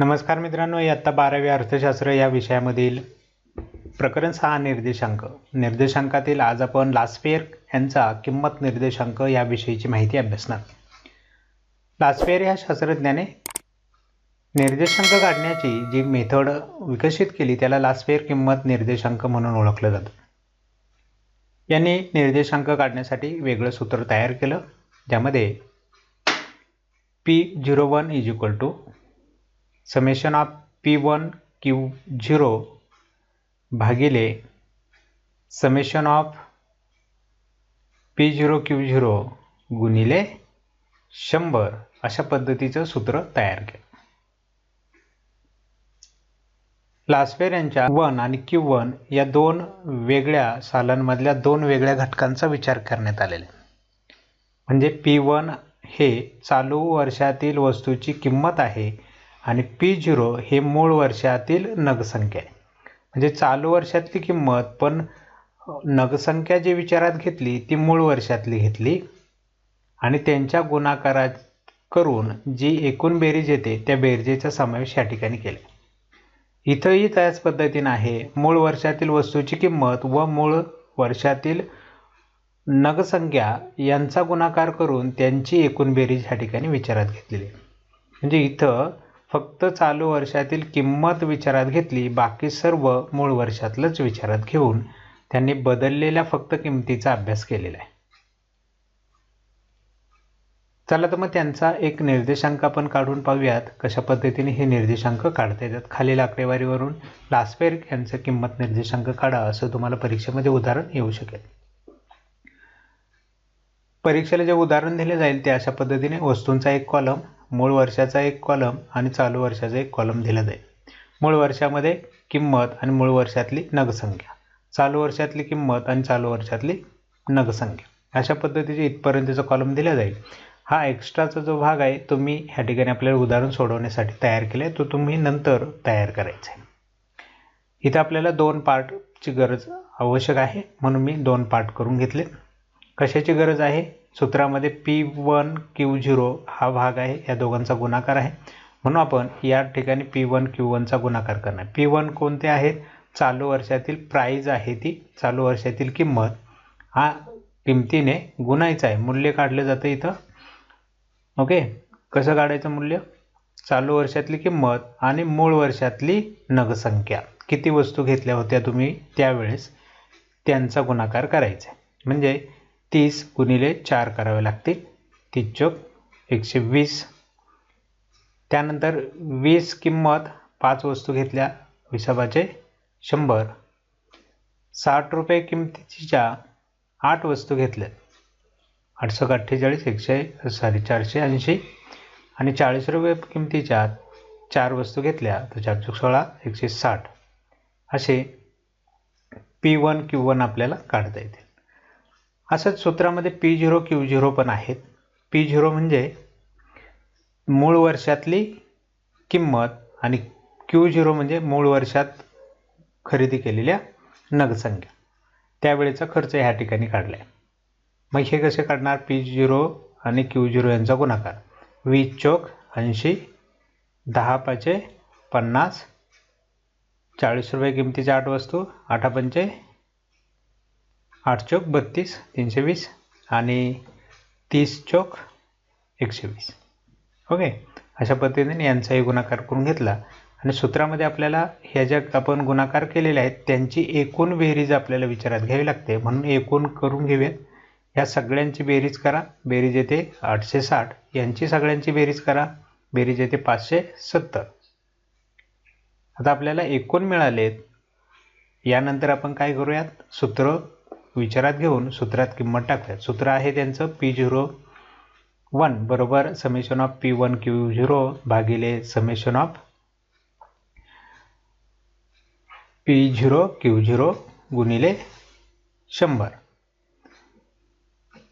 नमस्कार मित्रांनो इयत्ता बारावी अर्थशास्त्र या विषयामधील प्रकरण सहा निर्देशांक. निर्देशांकातील आज आपण लास्पेअर यांचा किंमत निर्देशांक याविषयीची माहिती अभ्यासणार. लास्पेअर या शास्त्रज्ञाने निर्देशांक काढण्याची जी मेथड विकसित केली त्याला लास्पेअर किंमत निर्देशांक म्हणून ओळखलं जातं. यांनी निर्देशांक काढण्यासाठी वेगळं सूत्र तयार केलं ज्यामध्ये P zero one is equal to summation of P one Q zero भागिले summation of P zero Q zero गुणिले शंभर. अशा पद्धतीचं सूत्र तयार केलं. लास्पेर यांच्या वन आणि क्यू वन या दोन वेगळ्या सालांमधल्या दोन वेगळ्या घटकांचा विचार करण्यात आलेला म्हणजे पी वन हे चालू वर्षातील वस्तूची किंमत आहे. आणि पी झिरो हे मूळ वर्षातील नगसंख्या आहे. म्हणजे चालू वर्षातली किंमत पण नगसंख्या जी विचारात घेतली ती मूळ वर्षातली घेतली. आणि त्यांच्या गुणाकारात करून जी एकूण बेरीज येते त्या बेरजेचा समावेश या ठिकाणी केला. इथंही त्याच पद्धतीनं आहे. मूळ वर्षातील वस्तूची किंमत व मूळ वर्षातील नगसंख्या यांचा गुणाकार करून त्यांची एकूण बेरीज ह्या ठिकाणी विचारात घेतलेली म्हणजे इथं फक्त चालू वर्षातील किंमत विचारात घेतली बाकी सर्व मूळ वर्षातलंच विचारात घेऊन त्यांनी बदललेल्या फक्त किमतीचा अभ्यास केलेला आहे. चला तर मग त्यांचा एक निर्देशांक आपण काढून पाहूयात. कशा पद्धतीने हे निर्देशांक काढता येतात? खालील आकडेवारीवरून लास्पेर यांचं किंमत निर्देशांक काढा असं तुम्हाला परीक्षेमध्ये उदाहरण येऊ शकेल. परीक्षेला जे उदाहरण दिले जाईल ते अशा पद्धतीने वस्तूंचा एक कॉलम मूळ वर्षाचा एक कॉलम आणि चालू वर्षाचा एक कॉलम दिला जाईल. मूळ वर्षामध्ये किंमत आणि मूळ वर्षातली नगसंख्या. चालू वर्षातली किंमत आणि चालू वर्षातली नगसंख्या. अशा पद्धतीचे इथपर्यंतचा कॉलम दिला जाईल. हा एक्स्ट्राचा जो भाग आहे तो मी ह्या ठिकाणी आपल्याला उदाहरण सोडवण्यासाठी तयार केलं आहे तो तुम्ही नंतर तयार करायचा आहे. इथं आपल्याला दोन पार्टची गरज आवश्यक आहे म्हणून मी दोन पार्ट करून घेतले. कशाची गरज आहे? सूत्रामध्ये पी वन क्यू झिरो हा भाग आहे. या दोघांचा गुणाकार आहे. म्हणून आपण या ठिकाणी पी वन क्यू वनचा गुणाकार करणार. पी वन कोणते आहेत? चालू वर्षातील प्राईज आहे ती. चालू वर्षातील किंमत हा किमतीने गुणायचं आहे. मूल्य काढलं जातं इथं. ओके? कसं काढायचं मूल्य? चालू वर्षातली किंमत आणि मूळ वर्षातली नगसंख्या. किती वस्तू घेतल्या होत्या तुम्ही त्यावेळेस? त्यांचा गुणाकार करायचा म्हणजे तीस गुणिले चार करावे लागतील तीस चोक एकशे वीस. त्यानंतर वीस किंमत पाच वस्तू घेतल्या हिसाबाचे शंभर. साठ रुपये किमतीच्या आठ वस्तू घेतल्या. आठशे अठ्ठेचाळीस एकशे सॉरी चारशे ऐंशी आणि चाळीस रुपये किमतीच्या चार वस्तू घेतल्या तर चार चारशे सोळा एकशे साठ. असे पी वन क्यू वन आपल्याला काढता येतील. असंच सूत्रामध्ये पी झिरो क्यू झिरो पण आहेत. पी झिरो म्हणजे मूळ वर्षातली किंमत आणि क्यू झिरो म्हणजे मूळ वर्षात खरेदी केलेल्या नगसंख्या त्यावेळेचा खर्च ह्या ठिकाणी काढला आहे मग हे कसे काढणार? पी झिरो आणि क्यू झिरो यांचा गुणाकार. वीस चोक ऐंशी दहा पाचे पन्नास चाळीस रुपये किमतीच्या आठ वस्तू आठा पंचे आठ चौक बत्तीस तीनशे वीस आणि तीस चौक एकशे वीस. ओके? अशा पद्धतीने यांचाही गुणाकार करून घेतला. आणि सूत्रामध्ये आपल्याला ह्या ज्या आपण गुणाकार केलेल्या आहेत त्यांची एकूण बेरीज आपल्याला विचारात घ्यावी लागते. म्हणून एकूण करून घेऊयात. ह्या सगळ्यांची बेरीज करा. बेरीज येते आठशे साठ. यांची सगळ्यांची बेरीज करा. बेरीज येते पाचशे सत्तर. आता आपल्याला एकूण मिळालेत. यानंतर आपण काय करूयात? सूत्र विचारात घेऊन सूत्रात किंमत टाकतात सूत्र आहे त्यांचं पी झिरो वन बरोबर summation of P one Q zero भागिले summation of P zero Q zero गुणिले शंभर.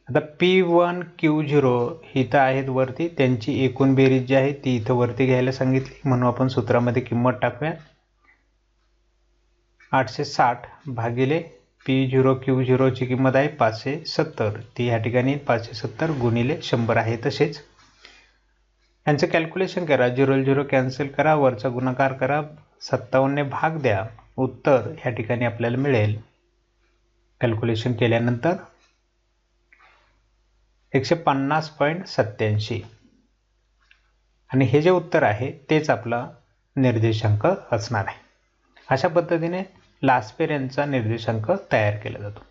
आता पी वन क्यू झिरो इथं आहेत वरती. त्यांची एकूण बेरीज जी आहे ती इथं वरती घ्यायला सांगितली. म्हणून आपण सूत्रामध्ये किंमत टाकूया. आठशे साठ भागिले पी झिरो क्यू झिरोची किंमत आहे पाचशे सत्तर. ती ह्या ठिकाणी पाचशे सत्तर गुणिले शंभर आहे तसेच. यांचं कॅल्क्युलेशन करा. झिरो झिरो कॅन्सल करा. वरचा गुणाकार करा. सत्तावन्नने भाग द्या. उत्तर ह्या ठिकाणी आपल्याला मिळेल. कॅल्क्युलेशन केल्यानंतर एकशे पन्नास पॉईंट सत्त्याऐंशी. आणि हे जे उत्तर आहे तेच आपला निर्देशांक असणार आहे. अशा पद्धतीने लास्पेर यांचा निर्देशांक तयार केला जातो.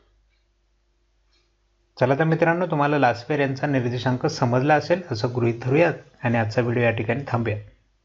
चला तर मित्रांनो तुम्हाला लास्पेर यांचा निर्देशांक समजला असेल असं गृहीत धरूयात आणि आजचा व्हिडिओ या ठिकाणी थांबूयात.